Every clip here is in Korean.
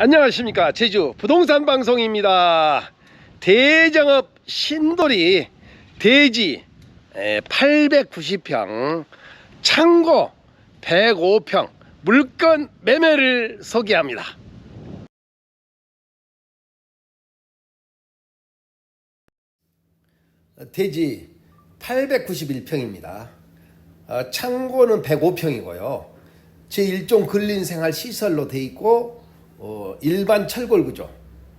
안녕하십니까. 제주 부동산 방송입니다. 대정읍 신돌이 대지 890평 창고 105평 물건 매매를 소개합니다. 대지 891평입니다. 어, 창고는 105평이고요. 제1종 근린생활 시설로 돼 있고 어, 일반 철골 구조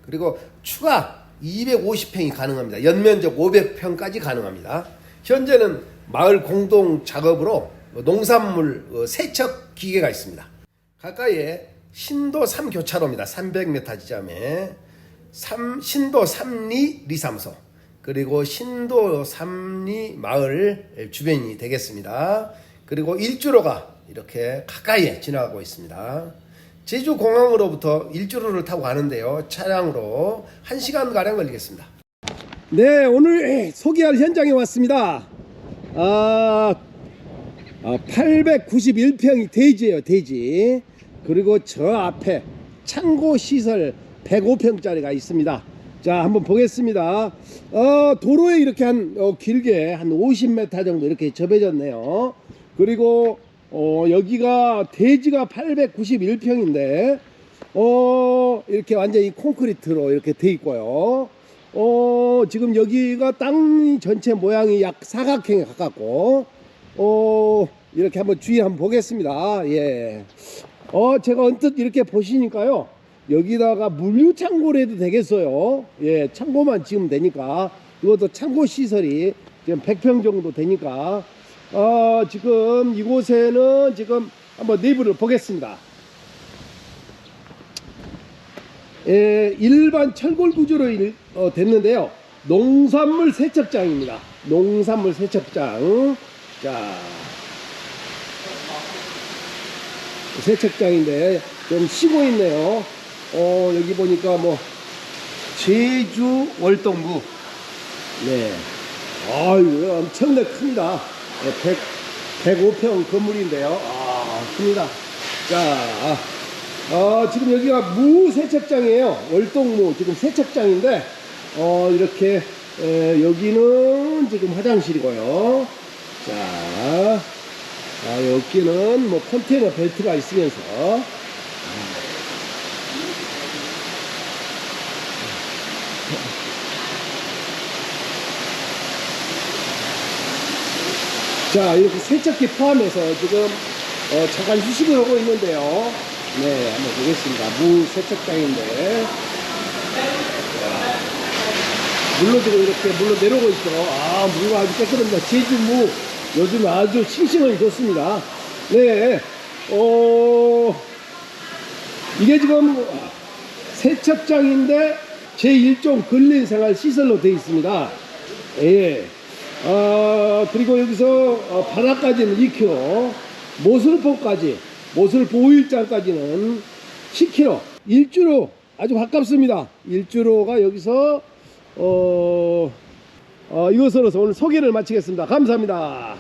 그리고 추가 250평이 가능합니다. 연면적 500평까지 가능합니다. 현재는 마을 공동 작업으로 농산물 어, 세척 기계가 있습니다. 가까이에 신도 3 교차로입니다. 300m 지점에 3, 신도 3리 리삼소 그리고 신도 3리 마을 주변이 되겠습니다. 그리고 일주로가 이렇게 가까이에 지나가고 있습니다. 제주 공항으로부터 일주로를 타고 가는데요. 차량으로 1시간 가량 걸리겠습니다. 네, 오늘 소개할 현장에 왔습니다. 아, 891평이 대지예요, 대지. 그리고 저 앞에 창고 시설 105평짜리가 있습니다. 자, 한번 보겠습니다. 어, 도로에 이렇게 한 어, 길게 한 50m 정도 이렇게 접해졌네요. 그리고 어, 여기가 대지가 891평인데 어, 이렇게 완전히 콘크리트로 이렇게 돼 있고요. 어, 지금 여기가 땅 전체 모양이 약 사각형에 가깝고 어, 이렇게 한번 주의 한번 보겠습니다. 예. 어, 제가 언뜻 이렇게 보시니까요. 여기다가 물류 창고를 해도 되겠어요. 예, 창고만 지으면 되니까. 이것도 창고 시설이 지금 100평 정도 되니까. 어, 지금 이곳에는 지금 한번 내부를 보겠습니다. 예, 일반 철골 구조로 일- 어, 됐는데요. 농산물 세척장입니다. 농산물 세척장. 자, 세척장인데 좀 쉬고 있네요. 어, 여기 보니까 뭐 제주 월동부. 네. 아유, 엄청나게 큽니다. 네, 100, 105평 건물인데요. 아, 큽니다. 자, 어, 지금 여기가 무 세척장이에요. 월동무 지금 세척장인데, 어, 이렇게, 에, 여기는 지금 화장실이고요. 자, 아, 여기는 뭐 컨테이너 벨트가 있으면서, 자, 이렇게 세척기 포함해서 지금 어, 잠깐 휴식을 하고 있는데요. 네, 한번 보겠습니다. 무 세척장인데. 자, 물로 지금 이렇게 물로 내려오고 있죠. 아, 무가 아주 깨끗합니다. 제주 무 요즘 아주 싱싱하게 좋습니다. 네, 어, 이게 지금 세척장인데 제1종 근린생활 시설로 되어 있습니다. 예. 어, 그리고 여기서 어, 바닥까지는 2km, 모슬포까지, 모슬포 5일장까지는 10km, 일주로 아주 가깝습니다. 일주로가 여기서, 어, 어, 이것으로서 오늘 소개를 마치겠습니다. 감사합니다.